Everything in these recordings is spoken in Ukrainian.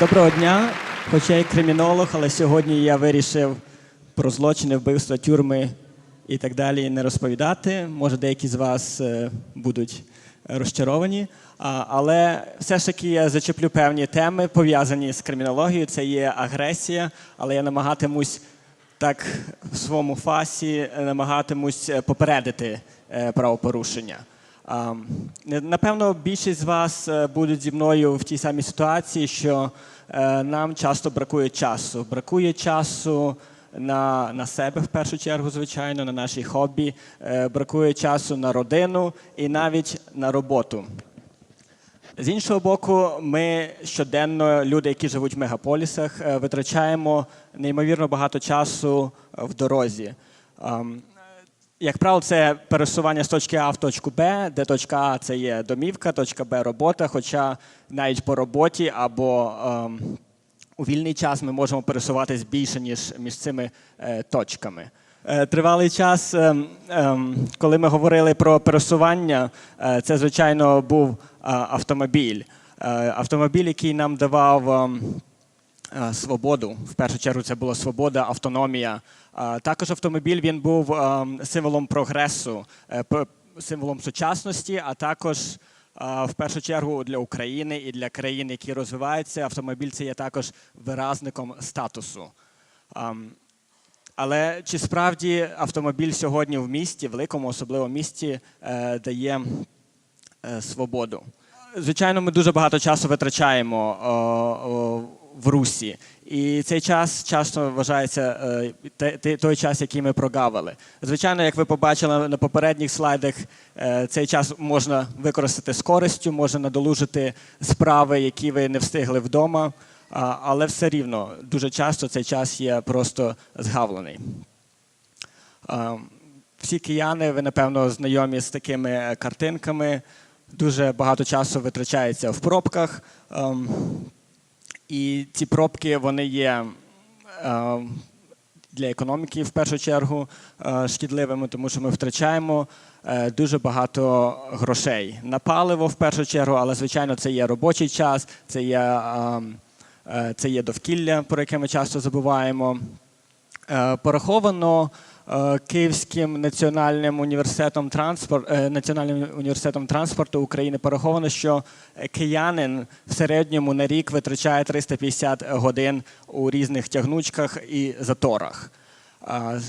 Доброго дня. Хоча я кримінолог, але сьогодні я вирішив про злочини, вбивства, тюрми і так далі не розповідати. Може, деякі з вас е, будуть розчаровані. Але все ж таки я зачеплю певні теми, пов'язані з кримінологією. Це є агресія, але я намагатимусь так в своєму фасі е, намагатимусь е, попередити е, правопорушення. Напевно, більшість з вас будуть зі мною в тій самій ситуації, що нам часто бракує часу. Бракує часу на, на себе в першу чергу, звичайно, на наші хобі, бракує часу на родину і навіть на роботу. З іншого боку, ми щоденно, люди, які живуть в мегаполісах, е, витрачаємо неймовірно багато часу е, в дорозі. Ем, Як правило, це пересування з точки А в точку Б, де точка А це є домівка, точка Б робота. Хоча навіть по роботі або ем, у вільний час ми можемо пересуватись більше, ніж між цими е, точками. Е, Тривалий час, ем, ем, коли ми говорили про пересування, е, це, звичайно, був е, автомобіль. Автомобіль, який нам давав ем, свободу. В першу чергу це була свобода, автономія. Також автомобіль він був символом прогресу, символом сучасності, а також в першу чергу для України і для країн, які розвиваються, автомобіль це є також виразником статусу. Але чи справді автомобіль сьогодні в місті, великому, особливо місті, е, дає е, свободу? Звичайно, ми дуже багато часу витрачаємо в русі, і цей час часто вважається е, той час, який ми прогавили. Звичайно, як ви побачили на попередніх слайдах, цей час можна використати з користю, можна надолужити справи, які ви не встигли вдома. Але все рівно дуже часто цей час є просто згавлений. Всі кияни, ви напевно знайомі з такими е, картинками. Дуже багато часу витрачається в пробках. Ем, І ці пробки вони є е, для економіки в першу чергу е, шкідливими, тому що ми втрачаємо е, дуже багато грошей на паливо в першу чергу, але звичайно це є робочий час, це є, ем, це є довкілля, про яке ми часто забуваємо. Е, Пораховано е, Київським національним університетом транспорт, е, Національним університетом транспорту України пораховано, що е, киянин в середньому на рік витрачає 350 годин у різних тягнучках і заторах.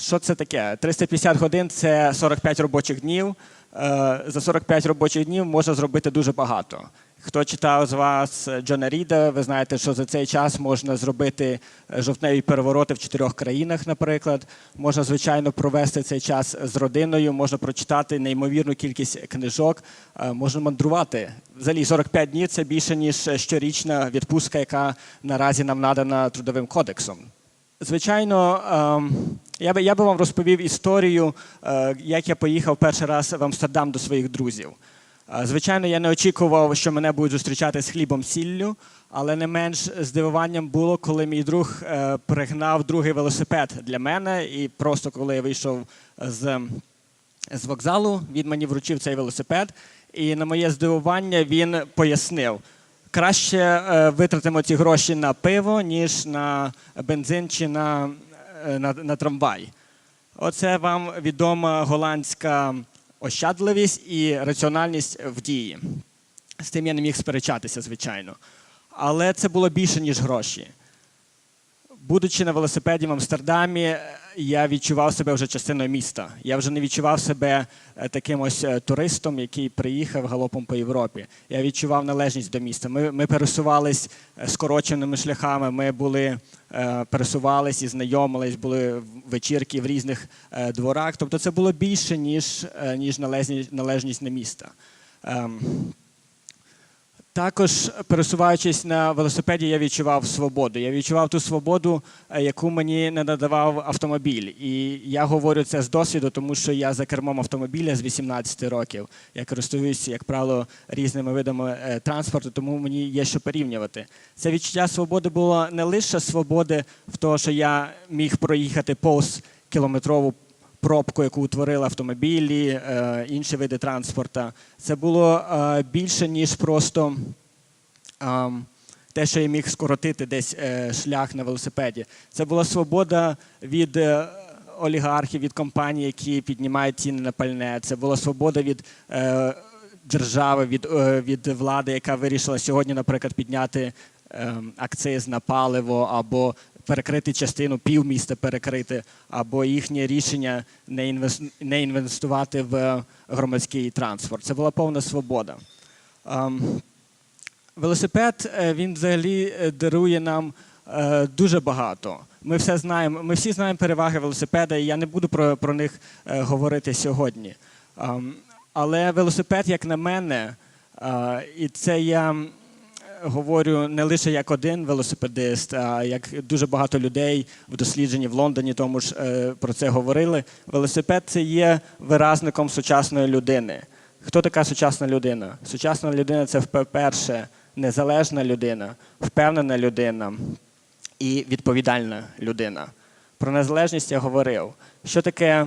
Що це таке? 350 годин це 45 робочих днів. Е, За 45 робочих днів можна зробити дуже багато. Хто читав з вас Джона Ріда, ви знаєте, що за цей час можна зробити е, жовтневі перевороти в чотирьох країнах, наприклад. Можна, звичайно, провести цей час з родиною, можна прочитати неймовірну кількість книжок, е, можна мандрувати. Взагалі 45 днів це більше, ніж щорічна відпустка, яка наразі нам надана трудовим кодексом. Звичайно, ем, я би, я би вам розповів історію, е, як я поїхав перший раз в Амстердам до своїх друзів. Звичайно, я не очікував, що мене будуть зустрічати з хлібом сіллю, але не менш здивуванням було, коли мій друг е, пригнав другий велосипед для мене, і просто коли я вийшов з, з вокзалу, він мені вручив цей велосипед. І на моє здивування він пояснив. Краще е, витратимо ці гроші на пиво, ніж на бензин чи на, е, на, на трамвай. Оце вам відома голландська ощадливість і раціональність в дії. З тим я не міг сперечатися, звичайно. Але це було більше, ніж гроші. Будучи на велосипеді в Амстердамі, я відчував себе вже частиною міста. Я вже не відчував себе е, таким ось е, туристом, який приїхав галопом по Європі. Я відчував належність до міста. Ми, ми пересувались е, скороченими шляхами. Ми були пересувались і знайомились, були вечірки в різних дворах. Тобто це було більше, ніж, ніж належність, на міста. Також пересуваючись на велосипеді, я відчував свободу. Я відчував ту свободу, е, яку мені не надавав автомобіль. І я говорю це з досвіду, тому що я за кермом автомобіля з 18 років. Я користуюся, як правило, різними видами е, транспорту, тому мені є що порівнювати. Це відчуття свободи було не лише свободи в тому, що я міг проїхати повз кілометрову пробку, яку утворили автомобілі, е, інші види транспорту. Це було е, більше, ніж просто ем, те, що я міг скоротити десь е, шлях на велосипеді. Це була свобода від олігархів, від компаній, які піднімають ціни на пальне. Це була свобода від держави, від, від влади, яка вирішила сьогодні, наприклад, підняти ем, акциз на паливо або перекрити частину півміста перекрити, або їхнє рішення не інвестувати в громадський транспорт. Це була повна свобода. Ем, Велосипед е, він взагалі е, дарує нам е, дуже багато. Ми все знаємо. Ми всі знаємо переваги велосипеда, і я не буду про, про них говорити сьогодні. Ем, Але велосипед, як на мене, і це я говорю не лише як один велосипедист, а як дуже багато людей в дослідженні в Лондоні тому ж е, про це говорили. Велосипед це є виразником сучасної людини. Хто така сучасна людина? Сучасна людина це перше незалежна людина, впевнена людина і відповідальна людина. Про незалежність я говорив. Що таке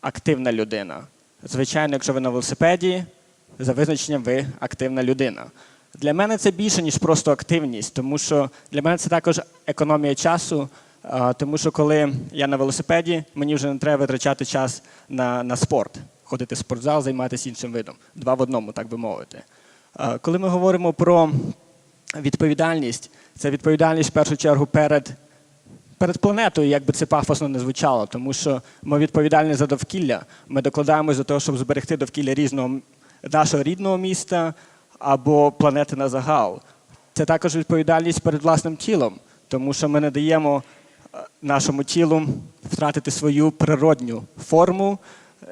активна людина? Звичайно, якщо ви на велосипеді, за визначенням ви активна людина. Для мене це більше, ніж просто активність, тому що для мене це також економія часу. Тому що коли я на велосипеді, мені вже не треба витрачати час на, на спорт, ходити в спортзал, займатися іншим видом. Два в одному, так би мовити. Коли ми говоримо про відповідальність, це відповідальність в першу чергу перед перед планетою, як би це пафосно не звучало, тому що ми відповідальні за довкілля. Ми докладаємося до того, щоб зберегти довкілля різного нашого рідного міста або планети на загал. Це також відповідальність перед власним тілом, тому що ми не даємо е, нашому тілу втратити свою природню форму,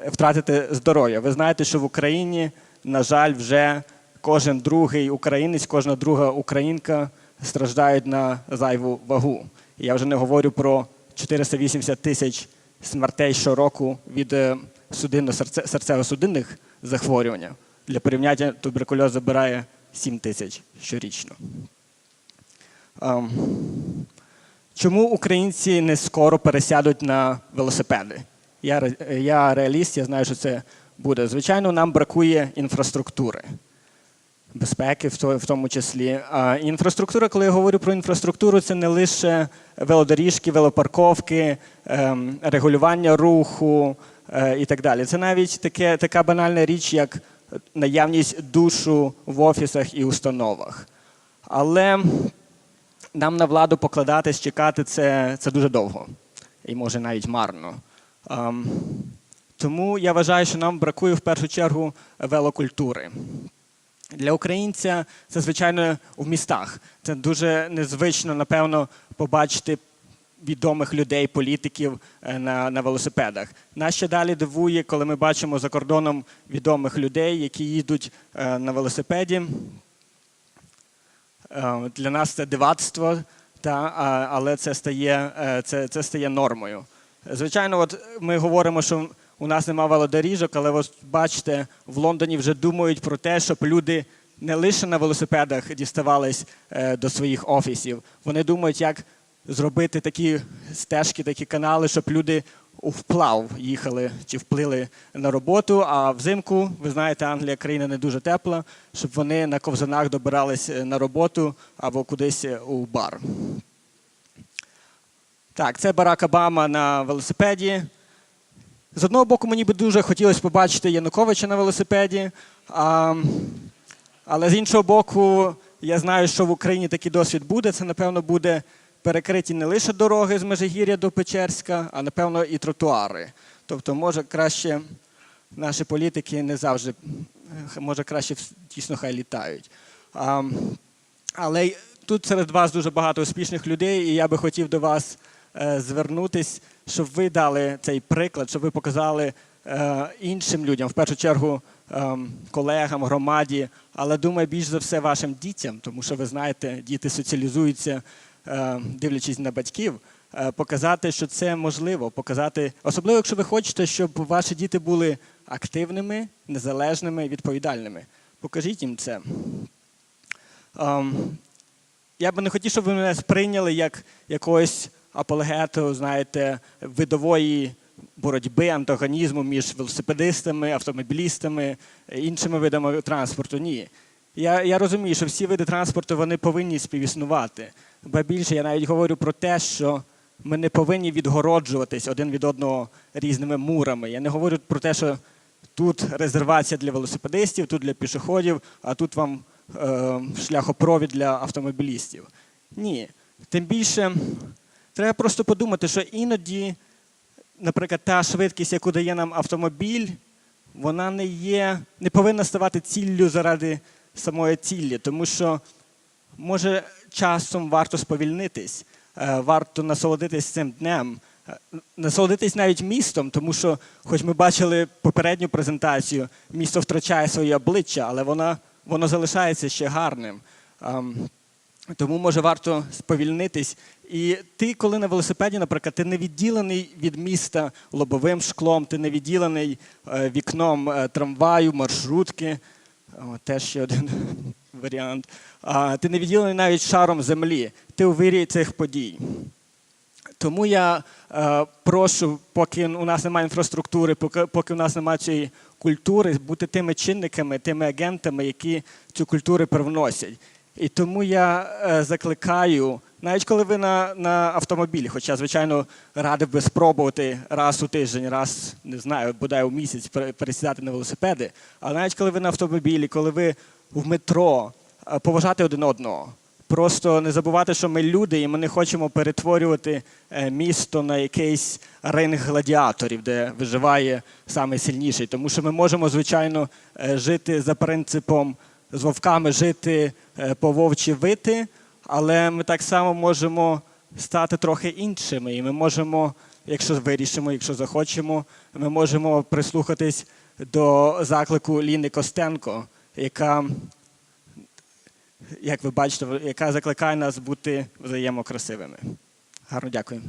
е, втратити здоров'я. Ви знаєте, що в Україні, на жаль, вже кожен другий українець, кожна друга українка страждають на зайву вагу. Я вже не говорю про 480 тисяч смертей щороку від е, судинно-серце- серцево-судинних захворювань. Для порівняння туберкульоз забирає 7 тисяч щорічно. Ем, Чому українці не скоро пересядуть на велосипеди? Я, я реаліст, я знаю, що це буде. Звичайно, нам бракує інфраструктури безпеки, в тому числі. А інфраструктура, коли я говорю про інфраструктуру, це не лише велодоріжки, велопарковки, ем, регулювання руху е, і так далі. Це навіть таке, така банальна річ, як наявність душу в офісах і установах. Але нам на владу покладатись, чекати це, це дуже довго і може навіть марно. Ем, тому я вважаю, що нам бракує в першу чергу велокультури. Для українця це, звичайно, в містах. Це дуже незвично, напевно, побачити відомих людей, політиків е, на, на велосипедах. Нас ще далі дивує, коли ми бачимо за кордоном відомих людей, які їдуть е, на велосипеді. Е, Для нас це дивацтво, та, але це стає, це, це стає нормою. Звичайно, от ми говоримо, що у нас немає велодоріжок, але ось бачите, в Лондоні вже думають про те, щоб люди не лише на велосипедах діставались до своїх офісів. Вони думають, як зробити такі стежки, такі канали, щоб люди вплав їхали чи вплили на роботу. А взимку, ви знаєте, Англія країна не дуже тепла, щоб вони на ковзанах добирались е, на роботу або кудись е, у бар. Так, це Барак Обама на велосипеді. З одного боку, мені би дуже хотілося побачити Януковича на велосипеді, а, але з іншого боку, я знаю, що в Україні такий досвід буде. Це, напевно, буде перекриті не лише дороги з Межигір'я до Печерська, а напевно і тротуари. Тобто, може краще наші політики не завжди, е, може краще дійсно хай літають. А, але тут серед вас дуже багато успішних людей, і я би хотів до вас е, звернутись, щоб ви дали цей приклад, щоб ви показали е, іншим людям, в першу чергу ем, колегам, громаді, але думаю, більш за все вашим дітям, тому що ви знаєте, діти соціалізуються, е, дивлячись на батьків. е, Показати, що це можливо, показати, особливо, якщо ви хочете, щоб ваші діти були активними, незалежними, відповідальними. Покажіть їм це. Ем, я би не хотів, щоб ви мене сприйняли як якогось апологету, знаєте, видової боротьби, антагонізму між велосипедистами, автомобілістами, е, іншими видами транспорту. Ні. Я, я розумію, що всі види транспорту вони повинні співіснувати. Ба більше я навіть говорю про те, що ми не повинні відгороджуватись один від одного різними мурами. Я не говорю про те, що тут резервація для велосипедистів, тут для пішоходів, а тут вам е, шляхопровід для автомобілістів. Ні. Тим більше треба просто подумати, що іноді, наприклад, та швидкість, яку дає нам автомобіль, вона не є, не повинна ставати ціллю заради самої цілі, тому що може часом варто сповільнитись, е, варто насолодитись цим днем, е, насолодитись навіть містом, тому що, хоч ми бачили попередню презентацію, місто втрачає своє обличчя, але вона, воно залишається ще гарним. Тому може варто сповільнитись. І ти, коли на велосипеді, наприклад, ти не відділений від міста лобовим шклом, ти не відділений е, вікном трамваю, маршрутки. Теж ще один варіант. Ти не відділений навіть шаром землі. Ти у вирі цих подій. Тому я е, прошу, поки у нас немає інфраструктури, поки, поки у нас немає цієї культури, бути тими чинниками, тими агентами, які цю культуру привносять. І тому я е, закликаю, навіть коли ви на, на автомобілі, хоча, звичайно, радив би спробувати раз у тиждень, раз не знаю, бодай у місяць пере- пересідати на велосипеди, але навіть коли ви на автомобілі, коли ви в метро, е, поважати один одного. Просто не забувати, що ми люди, і ми не хочемо перетворювати е, місто на якийсь ринг гладіаторів, де виживає найсильніший. Тому що ми можемо, звичайно, е, жити за принципом з вовками жити по вовчі вити, але ми так само можемо стати трохи іншими. І ми можемо, якщо вирішимо, якщо захочемо, ми можемо прислухатись до заклику Ліни Костенко, яка як ви бачите, яка закликає нас бути взаємокрасивими. Гарно дякую.